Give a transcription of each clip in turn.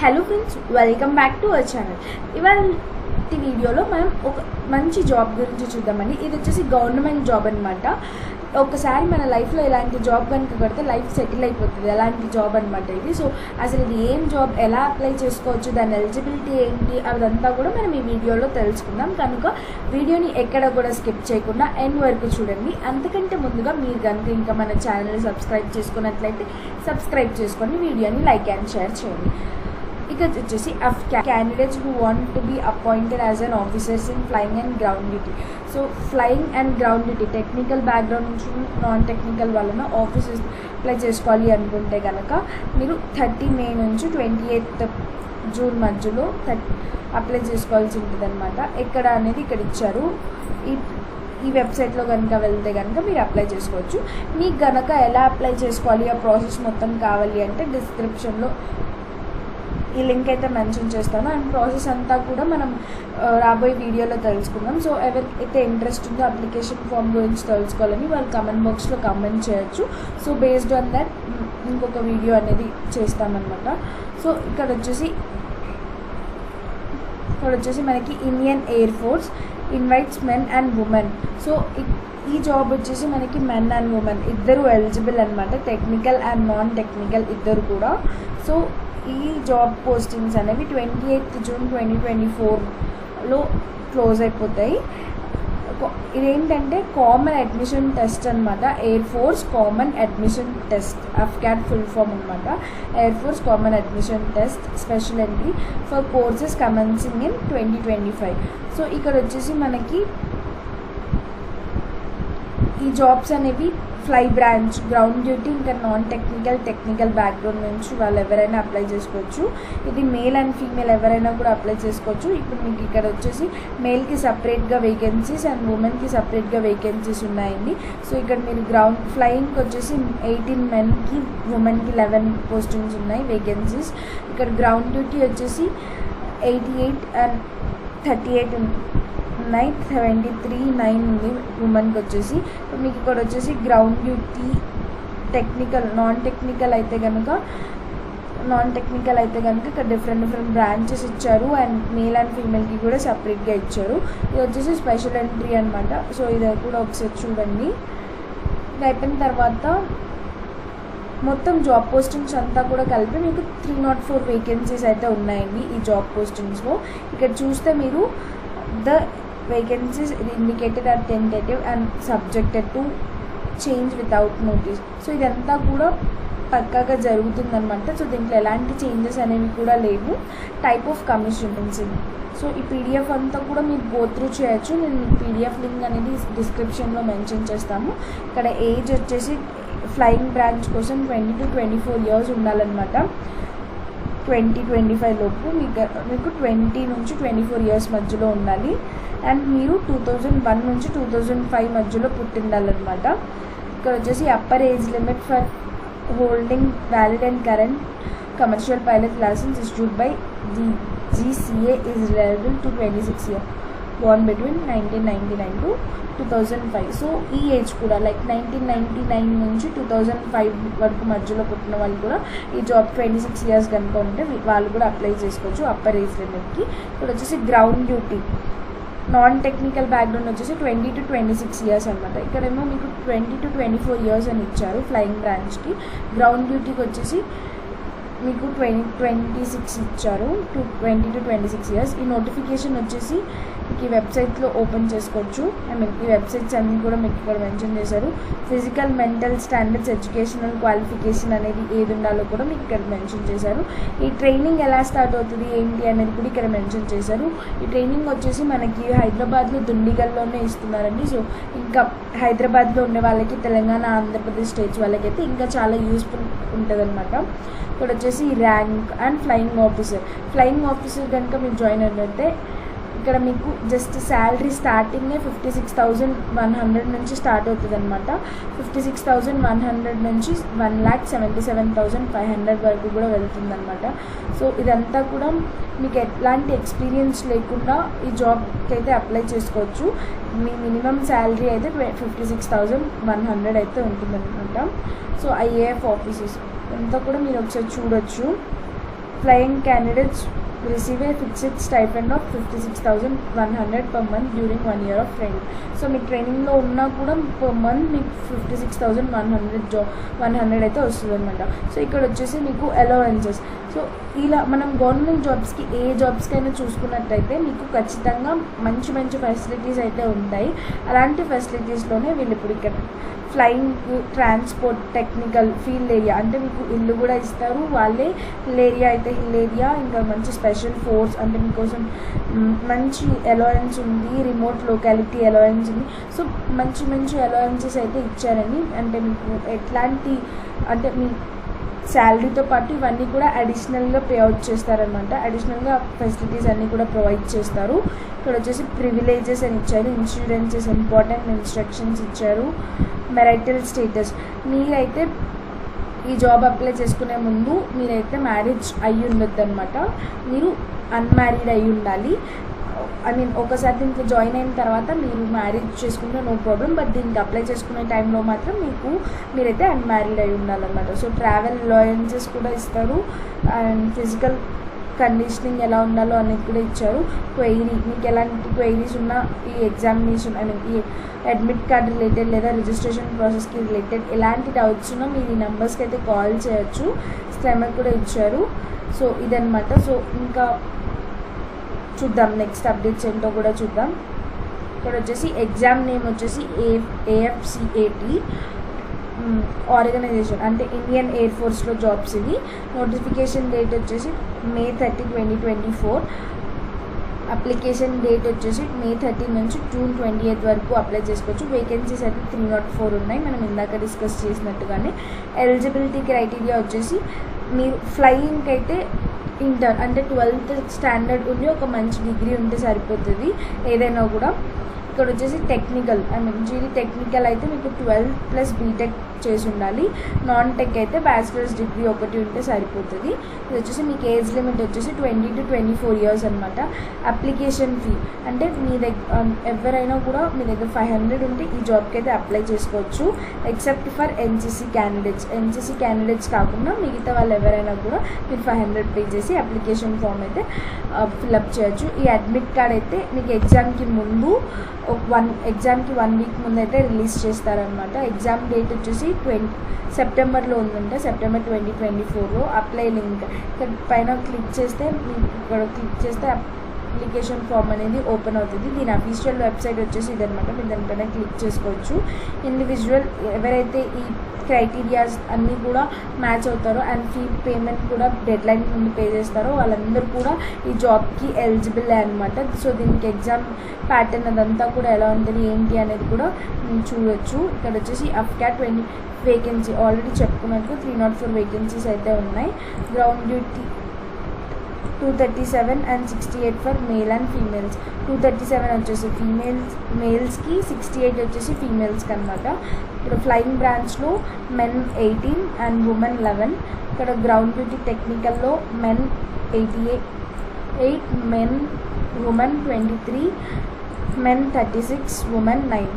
Hello friends welcome back to our channel ఇవాళ వీడియోలో మనం ఒక మంచి జాబ్ గురించి చూద్దామండి. ఇది వచ్చేసి గవర్నమెంట్ జాబ్ అనమాట ఒకసారి మన లైఫ్లో ఇలాంటి జాబ్ కనుక కడితే లైఫ్ సెటిల్ అయిపోతుంది. అలాంటి జాబ్ అనమాట ఇది. సో అసలు ఇది ఏం జాబ్ ఎలా అప్లై చేసుకోవచ్చు? దాని ఎలిజిబిలిటీ ఏంటి? అదంతా కూడా మనం ఈ వీడియోలో తెలుసుకుందాం. కనుక వీడియోని ఎక్కడ కూడా స్కిప్ చేయకుండా ఎండ్ వరకు చూడండి. అంతకంటే ముందుగా మీరు కనుక ఇంకా మన ఛానల్ని సబ్స్క్రైబ్ చేసుకున్నట్లయితే సబ్స్క్రైబ్ చేసుకొని వీడియోని లైక్ అండ్ షేర్ చేయండి. ఇక వచ్చేసి candidates who want to be appointed as an officers in flying and ground duty so flying and ground duty technical background నుంచి నాన్ టెక్నికల్ వలన ఆఫీసర్స్ అప్లై చేసుకోవాలి అనుకుంటే కనుక మీరు థర్టీ మే నుంచి ట్వంటీ ఎయిత్ జూన్ మధ్యలో అప్లై చేసుకోవాల్సి ఉంటుంది అనమాట ఎక్కడ అనేది ఇక్కడ ఇచ్చారు. ఈ ఈ వెబ్సైట్లో కనుక వెళ్తే కనుక మీరు అప్లై చేసుకోవచ్చు. మీకు కనుక ఎలా అప్లై చేసుకోవాలి ఆ ప్రాసెస్ మొత్తం కావాలి అంటే డిస్క్రిప్షన్లో ఈ లింక్ అయితే మెన్షన్ చేస్తాను. అండ్ ప్రాసెస్ అంతా కూడా మనం రాబోయే వీడియోలో తెలుసుకుందాం. సో ఎవరికైతే ఇంట్రెస్ట్ ఉందో అప్లికేషన్ ఫామ్ గురించి తెలుసుకోవాలని వాళ్ళు కమెంట్ బాక్స్లో కమెంట్ చేయొచ్చు. సో బేస్డ్ ఆన్ దట్ ఇంకొక వీడియో అనేది చేస్తామన్నమాట. సో ఇక్కడ వచ్చేసి ఇక్కడ వచ్చేసి మనకి Indian air force invites men and women so ఈ జాబ్ వచ్చేసి మనకి మెన్ అండ్ ఉమెన్ ఇద్దరు ఎలిజిబుల్ అనమాట టెక్నికల్ అండ్ నాన్ టెక్నికల్ ఇద్దరు కూడా. సో ఈ జాబ్ పోస్టింగ్స్ అనేవి twenty eighth June twenty twenty ఫోర్లో క్లోజ్ అయిపోతాయి ఇదేంటంటే కామన్ అడ్మిషన్ టెస్ట్ అనమాట air force common admission test AFCAT full form అనమాట air force common admission test special entry for courses commencing in twenty twenty five so ఇక్కడ వచ్చేసి మనకి ఈ jobs అనేవి ఫ్లై బ్రాంచ్ గ్రౌండ్ డ్యూటీ ఇంకా non technical technical background నుంచి వాళ్ళు ఎవరైనా అప్లై చేసుకోవచ్చు. ఇది మేల్ అండ్ ఫీమేల్ ఎవరైనా కూడా అప్లై చేసుకోవచ్చు. ఇప్పుడు మీకు ఇక్కడ వచ్చేసి మేల్కి సపరేట్గా వేకెన్సీస్ అండ్ ఉమెన్కి సపరేట్గా వేకెన్సీస్ ఉన్నాయండి. సో ఇక్కడ మీరు గ్రౌండ్ ఫ్లయింగ్కి వచ్చేసి ఎయిటీన్ మెన్కి ఉమెన్కి లెవెన్ పోస్టింగ్స్ ఉన్నాయి వేకెన్సీస్ ఇక్కడ గ్రౌండ్ డ్యూటీ వచ్చేసి eighty eight and thirty eight nine seventy three nine ఉంది ఉమెన్కి వచ్చేసి. ఇప్పుడు మీకు ఇక్కడ వచ్చేసి ground duty technical non technical అయితే కనుక నాన్ టెక్నికల్ అయితే కనుక ఇక్కడ డిఫరెంట్ డిఫరెంట్ బ్రాంచెస్ ఇచ్చారు అండ్ మేల్ అండ్ ఫీమేల్కి కూడా సపరేట్గా ఇచ్చారు. ఇది వచ్చేసి స్పెషల్ ఎంట్రీ అనమాట సో ఇది కూడా ఒకసారి చూడండి. ఇది అయిపోయిన తర్వాత మొత్తం జాబ్ పోస్టింగ్స్ అంతా కూడా కలిపి మీకు త్రీ నాట్ ఫోర్ వేకెన్సీస్ అయితే ఉన్నాయండి ఈ జాబ్ పోస్టింగ్స్లో ఇక్కడ చూస్తే మీరు the vacancies indicated are tentative and subjected to change without notice so ఇదంతా కూడా పక్కాగా జరుగుతుందన్నమాట. సో దీంట్లో ఎలాంటి చేంజెస్ అనేవి కూడా లేవు. టైప్ ఆఫ్ కమిషన్స్ సో ఈ పీడిఎఫ్ అంతా కూడా మీరు గోత్రూ చేయొచ్చు. నేను పీడిఎఫ్ లింక్ అనేది డిస్క్రిప్షన్లో మెన్షన్ చేస్తాము ఇక్కడ ఏజ్ వచ్చేసి ఫ్లయింగ్ బ్రాంచ్ కోసం twenty two twenty four years ఉండాలన్నమాట. ట్వంటీ ట్వంటీ ఫైవ్ లోపు మీకు మీకు ట్వంటీ నుంచి ట్వంటీ ఫోర్ ఇయర్స్ మధ్యలో ఉండాలి. అండ్ మీరు టూ థౌజండ్ వన్ నుంచి టూ థౌజండ్ ఫైవ్ మధ్యలో పుట్టిండాలన్నమాట. ఇక్కడ వచ్చేసి upper age limit for holding valid and current commercial pilot license issued by the GCA is reliable to twenty six year born between nineteen ninety nine to two thousand five so ఈ age కూడా like nineteen ninety nine నుంచి two thousand five వరకు మధ్యలో పుట్టిన వాళ్ళు కూడా ఈ job twenty six years కనుక ఉంటే వాళ్ళు కూడా అప్లై చేసుకోవచ్చు అప్పర్ ఏజ్ లిమిట్కి ఇక్కడ వచ్చేసి ground duty non technical background వచ్చేసి twenty two twenty six years అనమాట ఇక్కడేమో మీకు twenty two twenty four years అని ఇచ్చారు ఫ్లయింగ్ బ్రాంచ్కి గ్రౌండ్ డ్యూటీకి వచ్చేసి మీకు ట్వంటీ ట్వంటీ సిక్స్ ఇచ్చారు. To twenty two twenty six years. ఈ నోటిఫికేషన్ వచ్చేసి మీకు ఈ వెబ్సైట్లో ఓపెన్ చేసుకోవచ్చు. ఐ మీన్ ఈ వెబ్సైట్స్ అన్నీ కూడా మీకు ఇక్కడ మెన్షన్ చేశారు. Physical mental standards educational qualification అనేది ఏది ఉండాలో కూడా మీకు ఇక్కడ మెన్షన్ చేశారు. ఈ ట్రైనింగ్ ఎలా స్టార్ట్ అవుతుంది ఏంటి అనేది కూడా ఇక్కడ మెన్షన్ చేశారు. ఈ ట్రైనింగ్ వచ్చేసి మనకి హైదరాబాద్లో దుండిగల్లోనే ఇస్తున్నారండి. సో ఇంకా హైదరాబాద్లో ఉండే వాళ్ళకి తెలంగాణ ఆంధ్రప్రదేశ్ స్టేట్స్ వాళ్ళకైతే ఇంకా చాలా యూస్ఫుల్ ఉంటుంది ఇక్కడ వచ్చేసి rank and flying officer. Flying officer కనుక మీరు జాయిన్ అయినట్టే ఇక్కడ మీకు జస్ట్ శాలరీ స్టార్టింగే fifty six thousand one hundred నుంచి స్టార్ట్ అవుతుంది అనమాట fifty six thousand one hundred నుంచి one lakh seventy seven thousand five hundred వరకు కూడా వెళ్తుందనమాట సో ఇదంతా కూడా మీకు ఎట్లాంటి ఎక్స్పీరియన్స్ లేకుండా ఈ జాబ్కి అయితే అప్లై చేసుకోవచ్చు. మీ మినిమం శాలరీ అయితే fifty six thousand one hundred అయితే ఉంటుందన్నమాట. So IAF offices. అంతా కూడా మీరు ఒకసారి చూడొచ్చు. Flying candidates receive a fixed stipend of fifty six thousand one hundred per month during one year of training so మీ ట్రైనింగ్లో ఉన్నా కూడా పర్ మంత్ మీకు fifty six thousand one hundred జా వన్ హండ్రెడ్ అయితే వస్తుంది అనమాట సో ఇక్కడ వచ్చేసి మీకు అలవెన్సెస్ సో ఇలా మనం గవర్నమెంట్ జాబ్స్కి ఏ జాబ్స్కైనా చూసుకున్నట్టయితే మీకు ఖచ్చితంగా మంచి మంచి ఫెసిలిటీస్ అయితే ఉంటాయి. అలాంటి ఫెసిలిటీస్లోనే వీళ్ళు ఇప్పుడు ఇక్కడ flying transport technical field area అంటే మీకు ఇల్లు కూడా ఇస్తారు. వాళ్ళే హిల్ ఏరియా అయితే హిల్ ఏరియా ఇంకా మంచి స్పెషల్ ఫోర్స్ అంటే మీకోసం మంచి అలవెన్స్ ఉంది రిమోట్ లొకాలిటీ అలవెన్స్ ఉంది. సో మంచి మంచి అలవెన్సెస్ అయితే ఇచ్చారని అంటే మీకు ఎట్లాంటి అంటే మీ శాలరీతో పాటు ఇవన్నీ కూడా అడిషనల్గా పే అవుట్ చేస్తారనమాట అడిషనల్గా ఫెసిలిటీస్ అన్నీ కూడా ప్రొవైడ్ చేస్తారు. ఇక్కడ వచ్చేసి ప్రివిలేజెస్ అని ఇచ్చారు. ఇన్సూరెన్సెస్ ఇంపార్టెంట్ ఇన్స్ట్రక్షన్స్ ఇచ్చారు. Marital status. మీరైతే ఈ జాబ్ అప్లై చేసుకునే ముందు మీరైతే మ్యారేజ్ అయ్యి ఉండొద్దు అనమాట మీరు అన్మ్యారీడ్ అయి ఉండాలి ఐ మీన్ ఒకసారి దీంట్లో జాయిన్ అయిన తర్వాత మీరు మ్యారేజ్ చేసుకుంటే నో ప్రాబ్లం బట్ దీనికి అప్లై చేసుకునే టైంలో మాత్రం మీకు మీరైతే అన్మ్యారీడ్ అయి ఉండాలన్నమాట. సో ట్రావెల్ అలయన్సెస్ కూడా ఇస్తారు. అండ్ ఫిజికల్ కండిషనింగ్ ఎలా ఉండాలో అనేది కూడా ఇచ్చారు. క్వైరీ మీకు ఎలాంటి క్వైరీస్ ఉన్నా ఈ ఎగ్జామినేషన్ ఐ మీన్ ఈ అడ్మిట్ కార్డ్ రిలేటెడ్ లేదా రిజిస్ట్రేషన్ ప్రాసెస్కి రిలేటెడ్ ఎలాంటి డౌట్స్ ఉన్నా మీరు ఈ నెంబర్స్కి అయితే కాల్ చేయొచ్చు. స్క్రైమర్ కూడా ఇచ్చారు. సో ఇదనమాట సో ఇంకా చూద్దాం నెక్స్ట్ అప్డేట్స్ ఏంటో కూడా చూద్దాం. ఇక్కడ వచ్చేసి ఎగ్జామ్ నేమ్ వచ్చేసి ఏ ఏఎఫ్సిఏటి ఆర్గనైజేషన్ అంటే ఇండియన్ ఎయిర్ ఫోర్స్లో జాబ్స్ ఇవి నోటిఫికేషన్ డేట్ వచ్చేసి May thirty twenty twenty four application date వచ్చేసి మే థర్టీ నుంచి జూన్ ట్వంటీ ఎయిత్ వరకు అప్లై చేసుకోవచ్చు. వేకెన్సీస్ అయితే త్రీ నాట్ ఫోర్ ఉన్నాయి. మనం ఇందాక డిస్కస్ చేసినట్టుగానే. ఎలిజిబిలిటీ క్రైటీరియా వచ్చేసి మీరు ఫ్లయింగ్కి అయితే ఇంటర్ అంటే ట్వెల్త్ స్టాండర్డ్ ఉండి ఒక మంచి డిగ్రీ ఉంటే సరిపోతుంది. ఏదైనా కూడా ఇక్కడ వచ్చేసి technical I mean GD technical అయితే మీకు ట్వెల్వ్ ప్లస్ బీటెక్ చేసి ఉండాలి. నాన్ టెక్ అయితే బ్యాచిలర్స్ డిగ్రీ ఒకటి ఉంటే సరిపోతుంది. ఇది వచ్చేసి మీకు ఏజ్ లిమిట్ వచ్చేసి twenty two twenty four years అనమాట అప్లికేషన్ ఫీ అంటే మీ దగ్గర um, ఎవరైనా కూడా మీ దగ్గర ఫైవ్ హండ్రెడ్ ఉంటే ఈ జాబ్కి అయితే అప్లై చేసుకోవచ్చు. Except for NCC candidates NCC candidates కాకుండా మిగతా వాళ్ళు ఎవరైనా కూడా మీరు ఫైవ్ హండ్రెడ్ పే చేసి అప్లికేషన్ ఫామ్ అయితే uh, ఫిలప్ చేయొచ్చు. ఈ అడ్మిట్ కార్డ్ అయితే మీకు ఎగ్జామ్కి ముందు వన్ ఎగ్జామ్కి వన్ వీక్ ముందైతే రిలీజ్ చేస్తారనమాట ఎగ్జామ్ డేట్ వచ్చేసి ట్వంటీ సెప్టెంబర్లో ఉందంటే. సెప్టెంబర్ ట్వంటీ ట్వంటీ ఫోర్లో అప్లై లింక్ ఇక్కడ పైన క్లిక్ చేస్తే ఇక్కడ క్లిక్ చేస్తే అప్లికేషన్ ఫామ్ అనేది ఓపెన్ అవుతుంది. దీని అఫీషియల్ వెబ్సైట్ వచ్చేసి ఇదనమాట మీరు దానిపైన క్లిక్ చేసుకోవచ్చు. ఇండివిజువల్ ఎవరైతే ఈ క్రైటీరియాస్ అన్నీ కూడా మ్యాచ్ అవుతారో అండ్ ఫీ పేమెంట్ కూడా డెడ్ లైన్ ముందు పే చేస్తారో వాళ్ళందరూ కూడా ఈ జాబ్కి ఎలిజిబుల్ అనమాట సో దీనికి ఎగ్జామ్ ప్యాటర్న్ అదంతా కూడా ఎలా ఉంటుంది ఏంటి అనేది కూడా చూడొచ్చు. ఇక్కడ వచ్చేసి అఫ్కా ట్వంటీ వేకెన్సీ ఆల్రెడీ చెప్పుకున్నట్టు త్రీ నాట్ ఫోర్ వేకెన్సీస్ అయితే ఉన్నాయి. Ground duty two thirty seven and sixty eight for male and females two thirty seven వచ్చేసి ఫీమేల్స్ మేల్స్కి సిక్స్టీ ఎయిట్ వచ్చేసి ఫీమేల్స్కి అనమాట ఇక్కడ ఫ్లయింగ్ బ్రాంచ్లో men eighteen and women eleven ఇక్కడ ground duty టెక్నికల్లో men eighty eight eight men women twenty three men thirty six women nine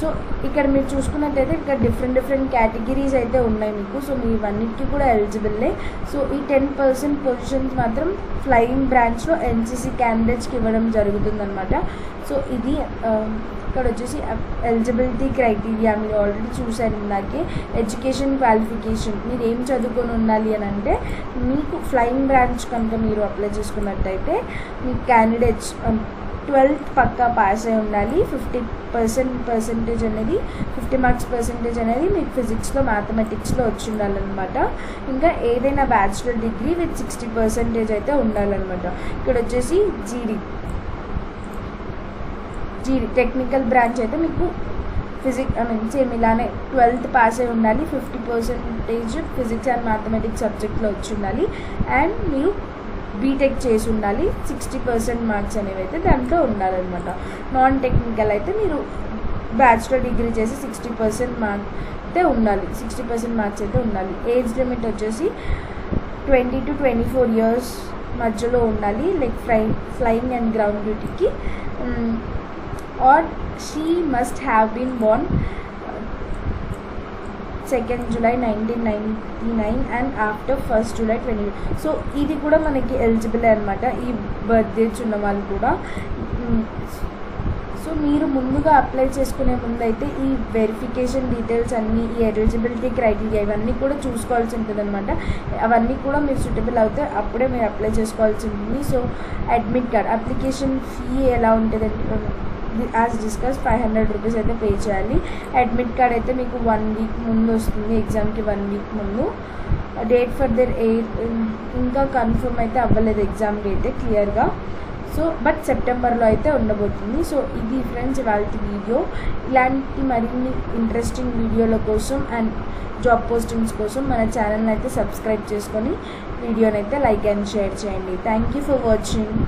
so ఇక్కడ మీరు చూసుకున్నట్టయితే ఇక్కడ డిఫరెంట్ డిఫరెంట్ కేటగిరీస్ అయితే ఉన్నాయి మీకు. సో మీ ఇవన్నిటికీ కూడా ఎలిజిబుల్లే సో ఈ టెన్ పర్సెంట్ పొజిషన్స్ మాత్రం ఫ్లయింగ్ బ్రాంచ్లో ఎన్సీసీ క్యాండిడేట్స్కి ఇవ్వడం జరుగుతుందన్నమాట. సో ఇది ఇక్కడ వచ్చేసి ఎలిజిబిలిటీ క్రైటీరియా మీరు ఆల్రెడీ చూశారు ఇందాకే. ఎడ్యుకేషన్ క్వాలిఫికేషన్ మీరు ఏం చదువుకొని ఉండాలి అని అంటే మీకు ఫ్లయింగ్ బ్రాంచ్ కనుక మీరు అప్లై చేసుకున్నట్టయితే మీ క్యాండిడేట్స్ ట్వెల్త్ పక్కా పాస్ అయి ఉండాలి. ఫిఫ్టీ పర్సెంట్ పర్సెంటేజ్ అనేది ఫిఫ్టీ మార్క్స్ పర్సెంటేజ్ అనేది మీకు ఫిజిక్స్లో మ్యాథమెటిక్స్లో వచ్చి ఉండాలన్నమాట. ఇంకా ఏదైనా bachelor degree with sixty percentage అయితే ఉండాలన్నమాట. ఇక్కడ వచ్చేసి జీడీ జీడీ టెక్నికల్ బ్రాంచ్ అయితే మీకు ఫిజిక్ ఐ మీన్ సేమ్ ఇలానే ట్వెల్త్ పాస్ అయి ఉండాలి. Fifty percentage physics and mathematics సబ్జెక్ట్లో వచ్చి ఉండాలి. అండ్ మీరు బీటెక్ చేసి ఉండాలి. సిక్స్టీ పర్సెంట్ మార్క్స్ అనేవి అయితే దాంట్లో ఉండాలన్నమాట. నాన్ టెక్నికల్ అయితే మీరు బ్యాచులర్ డిగ్రీ చేసి సిక్స్టీ పర్సెంట్ మార్క్ అయితే ఉండాలి. సిక్స్టీ పర్సెంట్ మార్క్స్ అయితే ఉండాలి. ఏజ్ లిమిట్ వచ్చేసి twenty two twenty four years మధ్యలో ఉండాలి. Like fly flying and ground డ్యూటీకి or she must have been born second July nineteen ninety nine and after first July twenty so ఇది కూడా మనకి eligible అనమాట ఈ బర్త్డేస్ ఉన్న వాళ్ళు కూడా. సో మీరు ముందుగా అప్లై చేసుకునే ముందు అయితే ఈ వెరిఫికేషన్ డీటెయిల్స్ అన్నీ ఈ ఎలిజిబిలిటీ క్రైటీరియా ఇవన్నీ కూడా చూసుకోవాల్సి ఉంటుంది అనమాట అవన్నీ కూడా మీరు సూటబుల్ అవుతే అప్పుడే మీరు అప్లై చేసుకోవాల్సి ఉంటుంది. So admit card application fee ఎలా ఉంటుంది as discuss five hundred rupees అయితే పే చేయాలి. అడ్మిట్ కార్డ్ అయితే మీకు వన్ వీక్ ముందు వస్తుంది ఎగ్జామ్కి వన్ వీక్ ముందు. డేట్ ఫర్ దర్ ఎయిర్ ఇంకా కన్ఫర్మ్ అయితే అవ్వలేదు ఎగ్జామ్ అయితే క్లియర్గా సో బట్ సెప్టెంబర్లో అయితే ఉండబోతుంది. సో ఇది ఫ్రెండ్స్ ఇవాళ వీడియో ఇలాంటి మరిన్ని ఇంట్రెస్టింగ్ వీడియోల కోసం అండ్ జాబ్ పోస్టింగ్స్ కోసం మన ఛానల్ని అయితే సబ్స్క్రైబ్ చేసుకొని వీడియోని అయితే లైక్ అండ్ షేర్ చేయండి. Thank you for watching